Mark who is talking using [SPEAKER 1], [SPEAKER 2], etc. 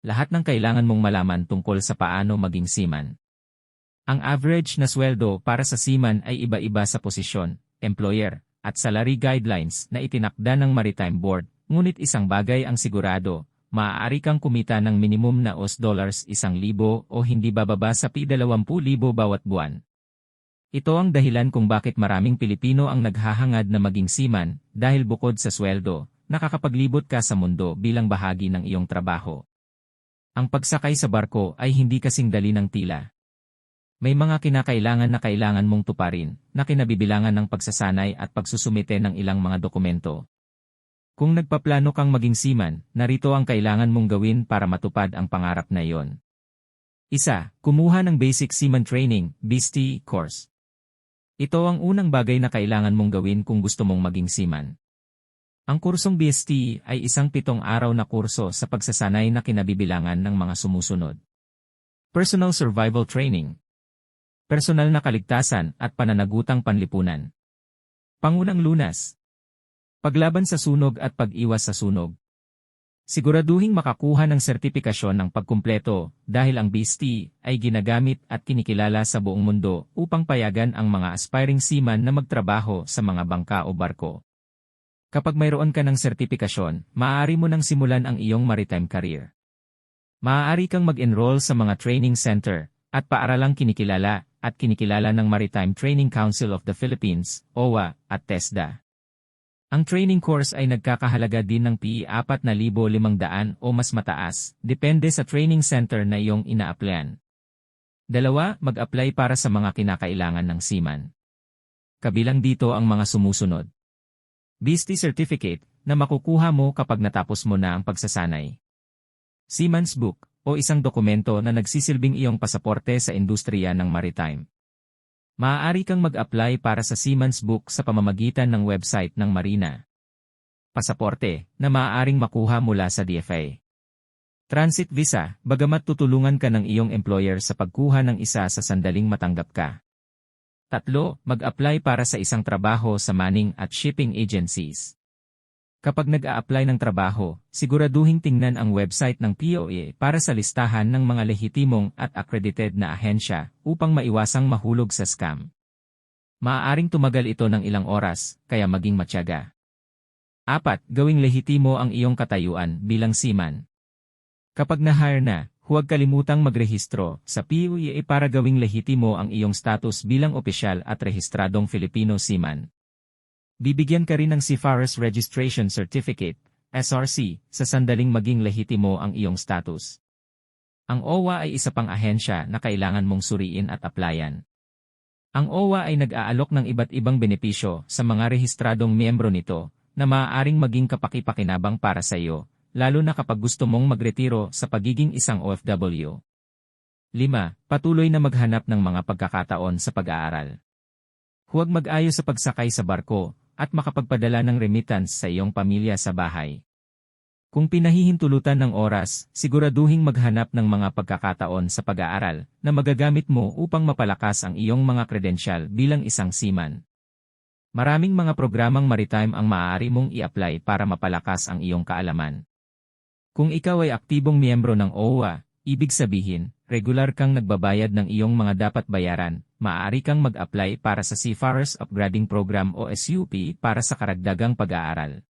[SPEAKER 1] Lahat ng kailangan mong malaman tungkol sa paano maging seaman. Ang average na sweldo para sa seaman ay iba-iba sa posisyon, employer, at salary guidelines na itinakda ng Maritime Board, ngunit isang bagay ang sigurado, maaari kang kumita ng minimum na US dollars 1,000 o hindi bababa sa P20,000 bawat buwan. Ito ang dahilan kung bakit maraming Pilipino ang naghahangad na maging seaman dahil bukod sa sweldo, nakakapaglibot ka sa mundo bilang bahagi ng iyong trabaho. Ang pagsakay sa barko ay hindi kasing dali ng tila. May mga kinakailangan na kailangan mong tuparin, na kinabibilangan ng pagsasanay at pagsusumite ng ilang mga dokumento. Kung nagpaplano kang maging seaman, narito ang kailangan mong gawin para matupad ang pangarap na iyon. Isa, kumuha ng Basic Seaman Training, BST, course. Ito ang unang bagay na kailangan mong gawin kung gusto mong maging seaman. Ang kursong BST ay isang pitong araw na kurso sa pagsasanay na kinabibilangan ng mga sumusunod. Personal Survival Training Personal na kaligtasan at pananagutang panlipunan. Pangunang lunas Paglaban sa sunog at pag-iwas sa sunog. Siguraduhing makakuha ng sertipikasyon ng pagkumpleto dahil ang BST ay ginagamit at kinikilala sa buong mundo upang payagan ang mga aspiring seaman na magtrabaho sa mga bangka o barko. Kapag mayroon ka ng sertipikasyon, maaari mo nang simulan ang iyong maritime career. Maaari kang mag-enroll sa mga training center at paaralang kinikilala at kinikilala ng Maritime Training Council of the Philippines, OWA, at TESDA. Ang training course ay nagkakahalaga din ng PE 4,500 o mas mataas, depende sa training center na iyong ina-applyan. Dalawa, mag-apply para sa mga kinakailangan ng seaman. Kabilang dito ang mga sumusunod. BST Certificate na makukuha mo kapag natapos mo na ang pagsasanay. Seaman's Book o isang dokumento na nagsisilbing iyong pasaporte sa industriya ng maritime. Maaari kang mag-apply para sa Seaman's Book sa pamamagitan ng website ng Marina. Pasaporte, na maaaring makuha mula sa DFA. Transit Visa, bagamat tutulungan ka ng iyong employer sa pagkuha ng isa sa sandaling matanggap ka. Tatlo, mag-apply para sa isang trabaho sa manning at shipping agencies. Kapag nag-a-apply ng trabaho, siguraduhin tingnan ang website ng POA para sa listahan ng mga lehitimong at accredited na ahensya upang maiwasang mahulog sa scam. Maaaring tumagal ito ng ilang oras, kaya maging matyaga. Apat, gawing lehitimo ang iyong katayuan bilang seaman. Kapag na-hire na, huwag kalimutang magrehistro sa POA para gawing lehitimo ang iyong status bilang opisyal at rehistradong Filipino seaman. Bibigyan ka rin ng Seafarers Registration Certificate, SRC, sa sandaling maging lehitimo ang iyong status. Ang OWA ay isa pang ahensya na kailangan mong suriin at applyan. Ang OWA ay nag-aalok ng iba't ibang benepisyo sa mga rehistradong miyembro nito na maaaring maging kapakipakinabang para sa iyo, lalo na kapag gusto mong magretiro sa pagiging isang OFW. 5. Patuloy na maghanap ng mga pagkakataon sa pag-aaral. Huwag mag-ayo sa pagsakay sa barko at makapagpadala ng remittance sa iyong pamilya sa bahay. Kung pinahihintulutan ng oras, siguraduhing maghanap ng mga pagkakataon sa pag-aaral na magagamit mo upang mapalakas ang iyong mga kredensyal bilang isang seaman. Maraming mga programang maritime ang maaari mong i-apply para mapalakas ang iyong kaalaman. Kung ikaw ay aktibong miyembro ng OWA, ibig sabihin, regular kang nagbabayad ng iyong mga dapat bayaran, maaari kang mag-apply para sa Seafarers Upgrading Program o SUP para sa karagdagang pag-aaral.